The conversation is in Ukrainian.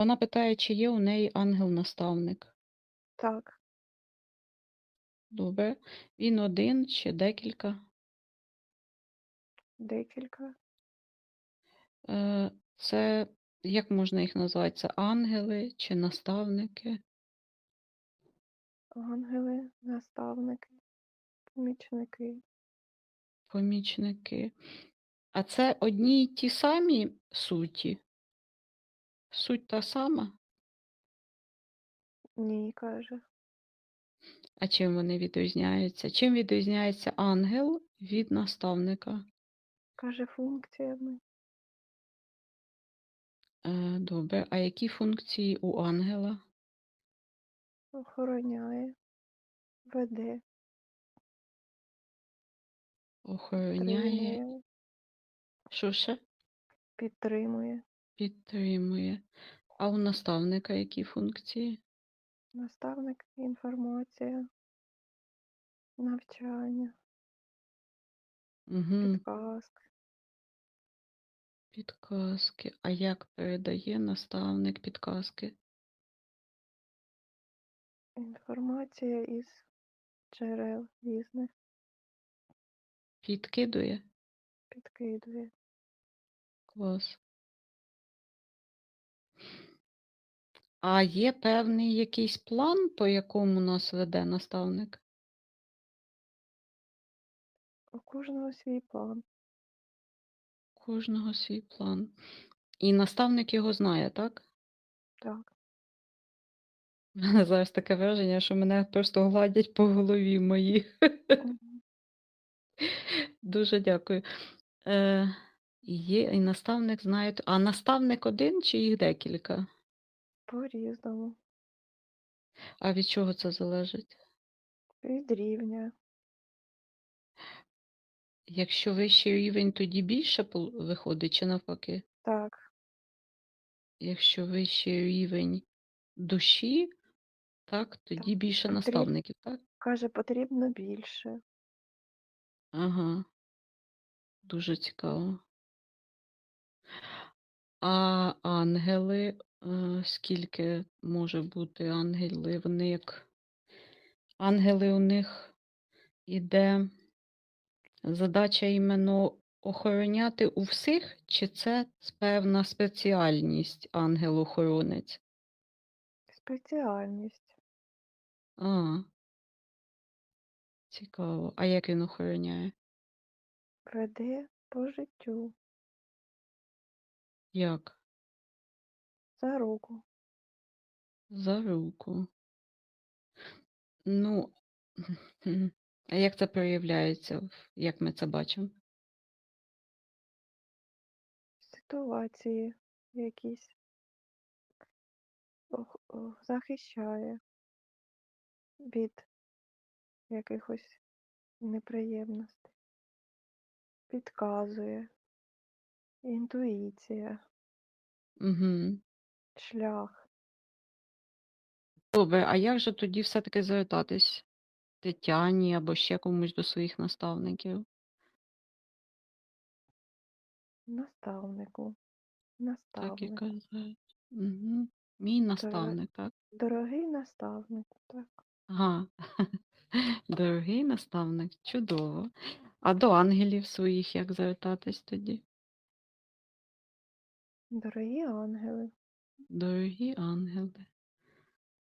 Вона питає, чи є у неї ангел-наставник. Так, Добре. Він один чи декілька. декілька. Е, Це як можна їх назвати? Це ангели чи наставники? Ангели, наставники, помічники. Помічники. А це одні й ті самі суті? Суть та сама? Ні, каже. А чим вони відрізняються? Чим відрізняється ангел від наставника? Каже функціями. Е, Добре. А які функції у ангела? Охороняє, веде, Охороняє. підтримує, Що ще? підтримує. Підтримує. А у наставника які функції? Наставник, інформація, навчання, Угу. підказки. Підказки. А як передає наставник підказки? Інформація із джерел різних Підкидує? підкидує. Клас. А є певний якийсь план, по якому нас веде наставник? У кожного свій план. У Кожного свій план. І наставник його знає, так? Так. У мене зараз таке враження, що мене просто гладять по голові мої. Дуже дякую. Е, є і наставник знає. А наставник один чи їх декілька? По-різному. А від чого це залежить? Від рівня. Якщо вищий рівень, тоді більше виходить, чи навпаки? Так, Якщо вищий рівень душі, так, тоді більше потріб- наставників, так? каже, потрібно більше. Ага. Дуже цікаво. А ангели, е, скільки може бути ангели? Вони ангели у них іде задача іменно охороняти у всіх, чи це певна спеціальність ангел-охоронець? Спеціальність. А, цікаво. А як він охороняє? Веде по життю. Як? За руку. За руку. Ну, а як це проявляється? Як ми це бачимо? Ситуації якісь. Ох- ох, Захищає від якихось неприємностей. Підказує. Інтуїція. Угу. Шлях. Добре, а як же тоді все-таки звертатись Тетяні або ще комусь до своїх наставників? Наставнику. Так і Наставник. казати. Угу. Мій наставник, так? Дорогий наставник. Так. Ага. Дорогий наставник, чудово. А до ангелів своїх як звертатись тоді? Дорогі ангели. though he held